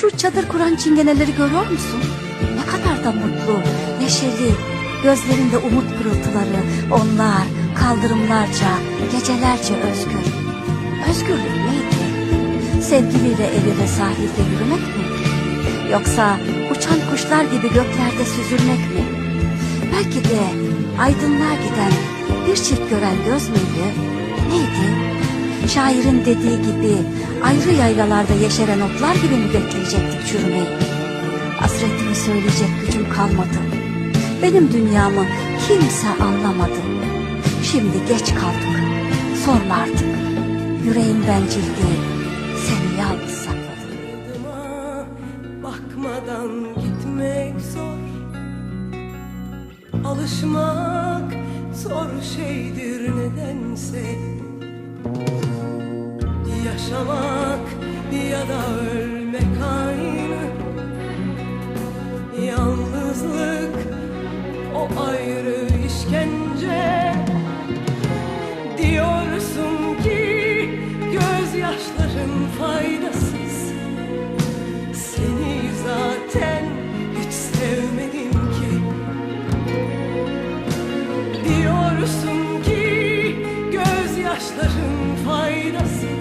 Şu çadır kuran çingeneleri görüyor musun? Ne kadar da mutlu, neşeli. Gözlerinde umut pırıltıları. Onlar kaldırımlarca, gecelerce özgür. Özgürlük neydi? Sevgiliyle el ele sahilde yürümek mi? Yoksa uçan kuşlar gibi göklerde süzülmek mi? Belki de aydınlığa giden bir çift gören göz müydü? Neydi? Şairin dediği gibi ayrı yaylalarda yeşeren otlar gibi mi bekleyecektik çürümeyi? Hasretimi söyleyecek gücüm kalmadı. Benim dünyamı kimse anlamadı. Şimdi geç kaldık. Sorma artık. Yüreğim bencil değil. Seni yalnız sakladım. Bakmadan gitmek zor Alışmak zor şeydir nedense Yaşamak da ölmek aynı Yalnızlık o ayrı işkence. Diyorsun ki gözyaşların faydasız. Seni zaten hiç sevmedim ki. Diyorsun ki gözyaşların faydasız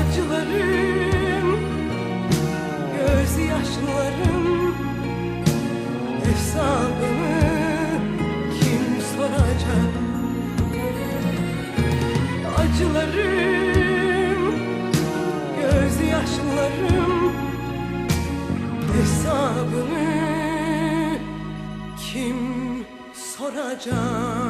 acılarım, gözyaşlarım hesabını kim soracak? Acılarım, gözyaşlarım hesabını kim soracak?